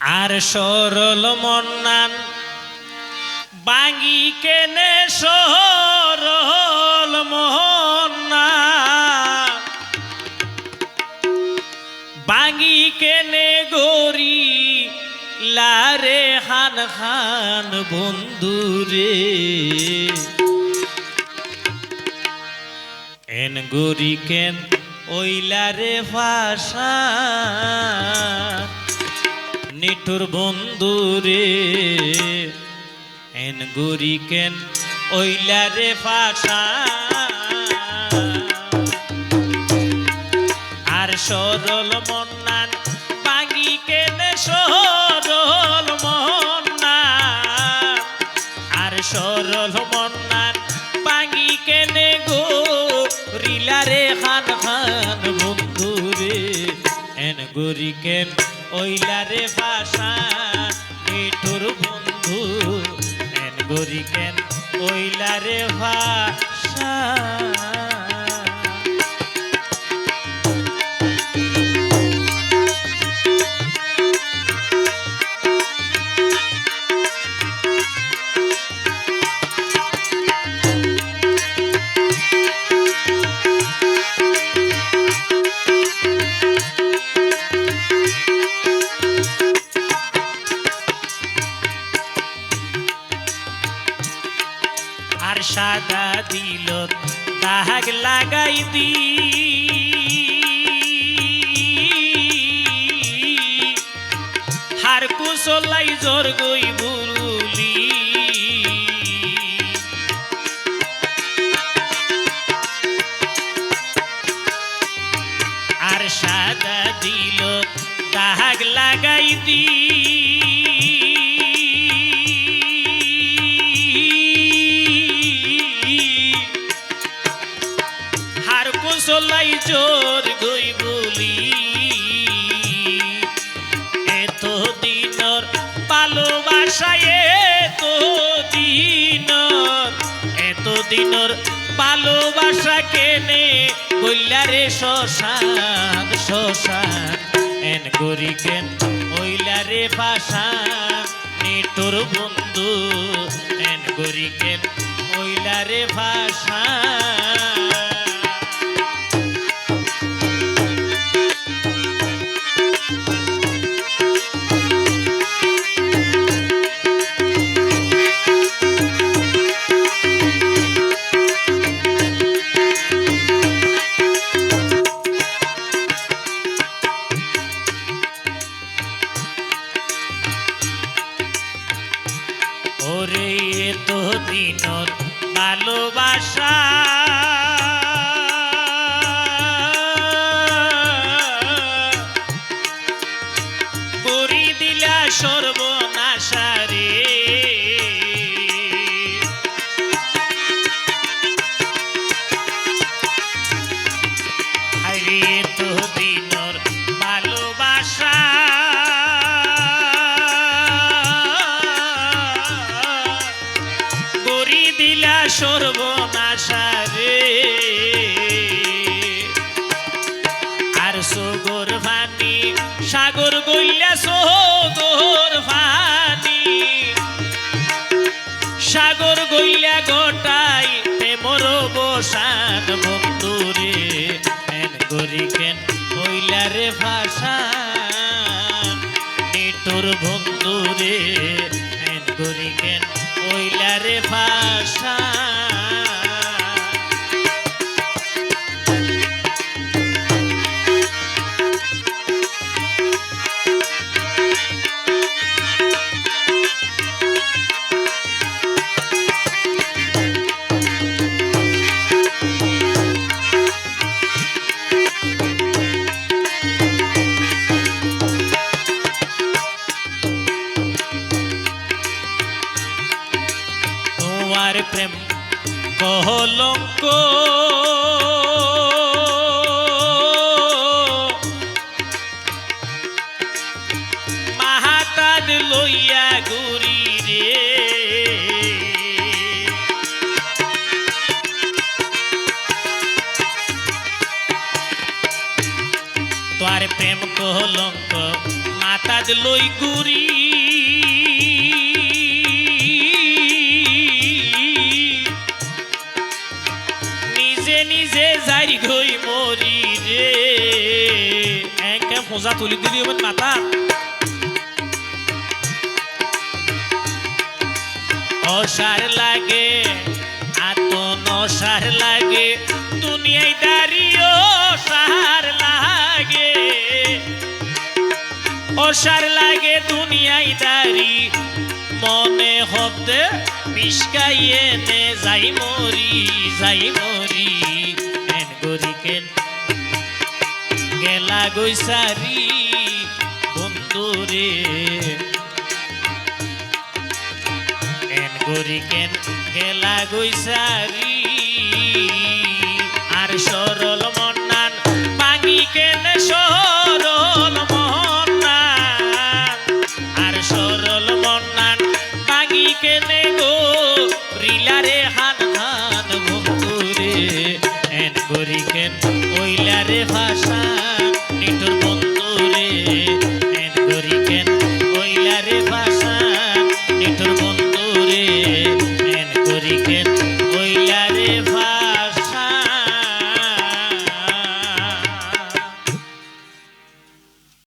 আর সরল মন্নান বাঙি কেনে সরল মন্না বাঙি কেনে গরি, লারে হান খান বন্ধুরে এন গরি কেন ওইলারে ভাষা? নিঠুর বন্ধুরে এন গরি কেন ওইলারে ভাষা আর সরল মন্নান বাঙি কেনে সরল মন্নান? আর সরল মন্নান বাঙি কেনে গো? রিলারে খান খান বন্ধুরে এন গরি কেন ওইলারে ভাষা মিঠুর বন্ধু কেন গরি কেন? ওইলারে ভাষা। দিল তাহাক লাগাই দি। হার কুশলাই জোর গই ভালোবাসায় এত দিনর এত দিনর ভালোবাসা কেনে কইলারে শ্মশান শ্মশান, এন করি কেন ওইলারে ভাষা নিটোর বন্ধু, এন করি কেন ওইলারে ভাষা ওরে তো দিন ভালোবাসা গোটাই মোর বসান বন্ধুরে এন গরি কেন কইলারে ভাষা? নিটোর বন্ধুরে এন গরি কেন কইলারে ভাষা? কহলঙ্ক মাহাতাদ লইয়া গুরি রে। তোমার প্রেম কলঙ্ক মাতা চাঁদ লই গুরি। ফোঁজা তুলি দিলি ওর মাথা অসার লাগে আত নসার লাগে, দুনিয়ায় দাঁড়িয়ে সার লাগে। অসার লাগে, দুনিয়ায় দাঁড়ি, মনে হতে পিসকাইয়ে নে, যাই মরি যাই মরি এন গরি কেন গেলা গৈসারি বন্ধুরে কেন গরি কেন গেলা গৈসারি